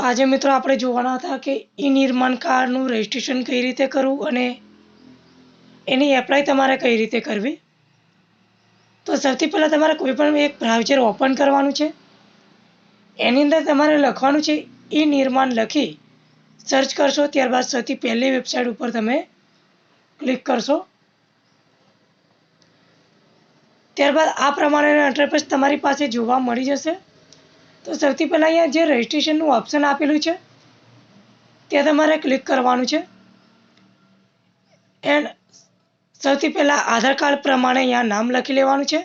આજે મિત્રો આપણે જોવાના હતા કે ઈ નિર્માણ કાર્ડનું રજિસ્ટ્રેશન કઈ રીતે કરવું અને એની એપ્લાય તમારે કઈ રીતે કરવી. તો સૌથી પહેલાં તમારે કોઈ પણ એક બ્રાઉઝર ઓપન કરવાનું છે. એની અંદર તમારે લખવાનું છે ઈ નિર્માણ લખી સર્ચ કરશો, ત્યારબાદ સૌથી પહેલી વેબસાઇટ ઉપર તમે ક્લિક કરશો. ત્યારબાદ આ પ્રમાણેનો ઇન્ટરફેસ તમારી પાસે જોવા મળી જશે. તો સૌથી પહેલાં અહીંયા જે રજિસ્ટ્રેશનનું ઓપ્શન આપેલું છે, ત્યાં તમારે ક્લિક કરવાનું છે. એન્ડ સૌથી પહેલાં આધાર કાર્ડ પ્રમાણે અહીંયા નામ લખી લેવાનું છે.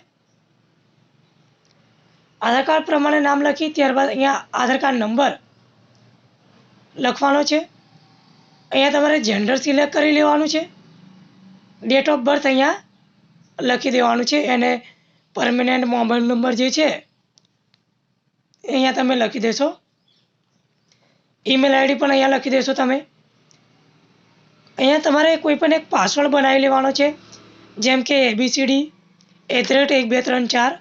આધાર કાર્ડ પ્રમાણે નામ લખી ત્યારબાદ અહીંયા આધાર કાર્ડ નંબર લખવાનો છે. અહીંયા તમારે જેન્ડર સિલેક્ટ કરી લેવાનું છે. ડેટ ઓફ બર્થ અહીંયા લખી દેવાનું છે. એને પરમેનન્ટ મોબાઈલ નંબર જે છે અહીંયા તમે લખી દેશો. ઈમેલ આઈડી પણ અહીંયા લખી દેશો તમે. અહીંયા તમારે કોઈ પણ એક પાસવર્ડ બનાવી લેવાનો છે. જેમ કે એબીસીડી એટ રેટ એક, બે, ત્રણ, ચાર.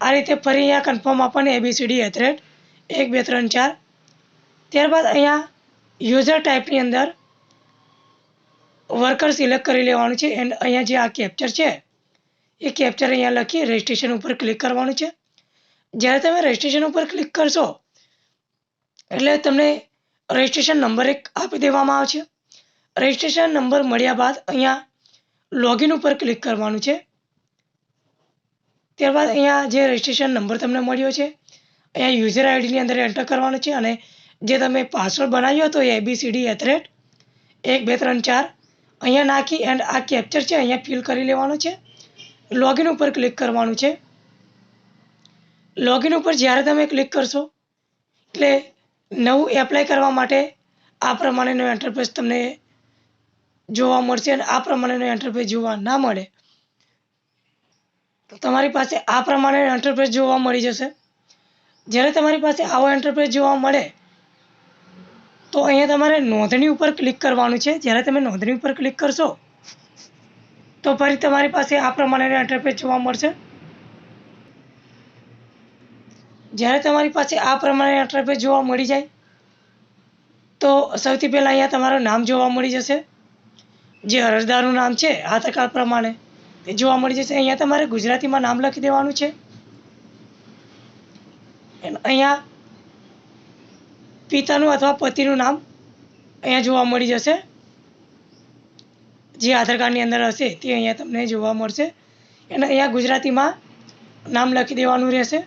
આ રીતે ફરી અહીંયા કન્ફર્મ આપણને એબીસીડી એટ રેટ એક, બે, ત્રણ, ચાર. ત્યારબાદ અહીંયા યુઝર ટાઈપની અંદર વર્કર સિલેક્ટ કરી લેવાનું છે. એન્ડ અહીંયા જે આ કેપ્ચર છે, એ કેપ્ચર અહીંયા લખી રજિસ્ટ્રેશન ઉપર ક્લિક કરવાનું છે. જ્યારે તમે રજિસ્ટ્રેશન ઉપર ક્લિક કરશો, એટલે તમને રજિસ્ટ્રેશન નંબર એક આપી દેવામાં આવશે. રજિસ્ટ્રેશન નંબર મળ્યા બાદ અહીંયા લોગિન ઉપર ક્લિક કરવાનું છે. ત્યારબાદ અહીંયા જે રજિસ્ટ્રેશન નંબર તમને મળ્યો છે, અહીંયા યુઝર આઈડીની અંદર એન્ટર કરવાનો છે અને જે તમે પાસવર્ડ બનાવ્યો હતો એ એબીસીડી એટ રેટ એક, બે, ત્રણ, ચાર, અહીંયા નાખી એન્ડ આ કેપ્ચર છે, અહીંયા ફિલ કરી લેવાનો છે. લોગિન ઉપર ક્લિક કરવાનું છે. લોગિન ઉપર જ્યારે તમે ક્લિક કરશો, એટલે નવું એપ્લાય કરવા માટે આ પ્રમાણેનો એન્ટરપ્રાઇઝ તમને જોવા મળશે અને આ પ્રમાણેનો એન્ટરપ્રાઇઝ જોવા ના મળે. તો તમારી પાસે આ પ્રમાણે એન્ટરપ્રાઇઝ જોવા મળી જશે. જ્યારે તમારી પાસે આવો એન્ટરપ્રાઇઝ જોવા મળે, તો અહીંયા તમારે નોંધણી ઉપર ક્લિક કરવાનું છે. જ્યારે તમે નોંધણી ઉપર ક્લિક કરશો, તો ફરી તમારી પાસે આ પ્રમાણેનો એન્ટરપ્રાઇઝ જોવા મળશે. જ્યારે તમારી પાસે આ પ્રમાણે ઇન્ટરફેસ જોવા મળી જાય, તો સૌથી પહેલાં અહીંયા તમારું નામ જોવા મળી જશે. જે અરજદારનું નામ છે કાર્ડ પ્રમાણે તે જોવા મળી જશે. અહીંયા તમારે ગુજરાતીમાં નામ લખી દેવાનું છે. અહીંયા પિતાનું અથવા પતિનું નામ અહીંયા જોવા મળી જશે. જે આધાર કાર્ડની અંદર હશે, તે અહીંયા તમને જોવા મળશે. અને અહીંયા ગુજરાતીમાં નામ લખી દેવાનું રહેશે.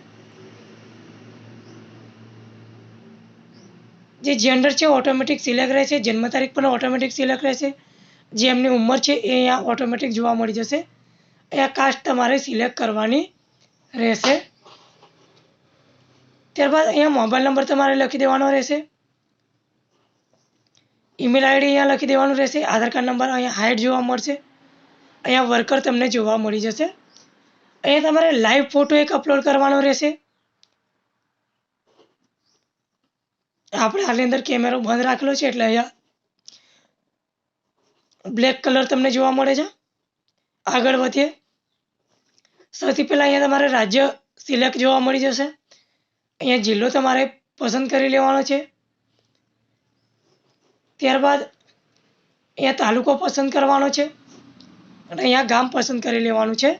જે જેન્ડર છે ઓટોમેટિક સિલેક્ટ રહેશે જન્મ તારીખ પણ ઓટોમેટિક સિલેક્ટ રહેશે જે એમની ઉંમર છે, એ અહીંયા ઓટોમેટિક જોવા મળી જશે. અહીંયા કાસ્ટ તમારે સિલેક્ટ કરવાની રહેશે. ત્યારબાદ અહીંયા મોબાઈલ નંબર તમારે લખી દેવાનો રહેશે. ઈમેલ આઈડી અહીંયા લખી દેવાનું રહેશે. આધાર કાર્ડ નંબર અહીંયા હાઇટ જોવા મળશે. અહીંયા વર્કર તમને જોવા મળી જશે. અહીંયા તમારે લાઈવ ફોટો એક અપલોડ કરવાનો રહેશે. આપણે આની અંદર કેમેરો બંધ રાખેલો છે એટલે અહીંયા બ્લેક કલર તમને જોવા મળે છે. આગળ વધીએ. સૌથી પહેલાં અહીંયા તમારે રાજ્ય સિલેક્ટ જોવા મળી જશે. અહીંયા જિલ્લો તમારે પસંદ કરી લેવાનો છે. ત્યારબાદ અહીંયા તાલુકો પસંદ કરવાનો છે. અને અહીંયા ગામ પસંદ કરી લેવાનું છે.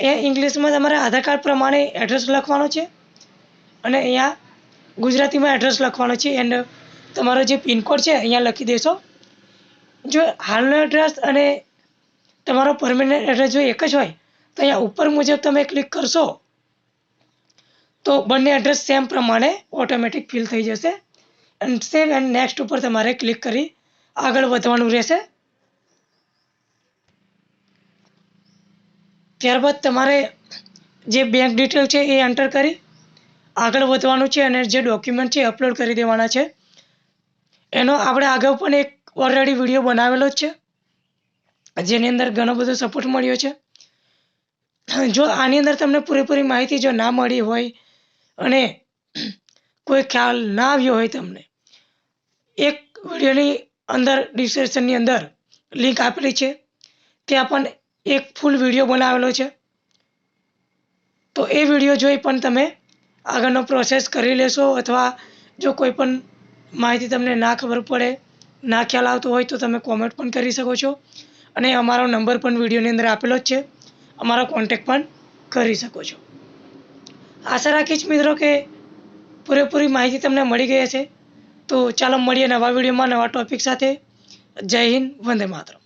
એ ઇંગ્લિશમાં તમારે આધાર કાર્ડ પ્રમાણે એડ્રેસ લખવાનો છે. અને અહીંયા ગુજરાતીમાં એડ્રેસ લખવાનો છે એન્ડ તમારો જે પિનકોડ છે, અહીંયા લખી દેશો. જો હાલનો એડ્રેસ અને તમારો પરમેનન્ટ એડ્રેસ જો એક જ હોય, તો અહીંયા ઉપર મુજબ તમે ક્લિક કરશો, તો બંને એડ્રેસ સેમ પ્રમાણે ઓટોમેટિક ફિલ થઈ જશે. એન્ડ સેવ એન્ડ નેક્સ્ટ ઉપર તમારે ક્લિક કરી આગળ વધવાનું રહેશે. ત્યારબાદ તમારે જે બેંક ડિટેલ છે એ એન્ટર કરી. આગળ વધવાનું છે અને જે ડોક્યુમેન્ટ છે અપલોડ કરી દેવાના છે. એનો આપણે આગળ પણ એક ઓલરેડી વીડિયો બનાવેલો જ છે. જેની અંદર ઘણો બધો સપોર્ટ મળ્યો છે. જો આની અંદર તમને પૂરેપૂરી માહિતી જો ના મળી હોય અને કોઈ ખ્યાલ ના આવ્યો હોય તમને, એક વિડીયોની અંદર ડિસ્ક્રિપ્શનની અંદર લિંક આપેલી છે. ત્યાં પણ એક ફૂલ વીડિયો બનાવેલો છે. તો એ વીડિયો જોઈ પણ તમે આગળનો પ્રોસેસ કરી લેશો અથવા જો કોઈ પણ માહિતી તમને ના ખબર પડે, ના ખ્યાલ આવતો હોય તો તમે કોમેન્ટ પણ કરી શકો છો. અને અમારો નંબર પણ વિડીયોની અંદર આપેલો જ છે. અમારો કોન્ટેક પણ કરી શકો છો. આશા રાખીશ મિત્રો કે પૂરેપૂરી માહિતી તમને મળી ગઈ હશે. તો ચાલો મળીએ નવા વિડીયોમાં નવા ટોપિક સાથે. જય હિન્દ, વંદે માતરમ.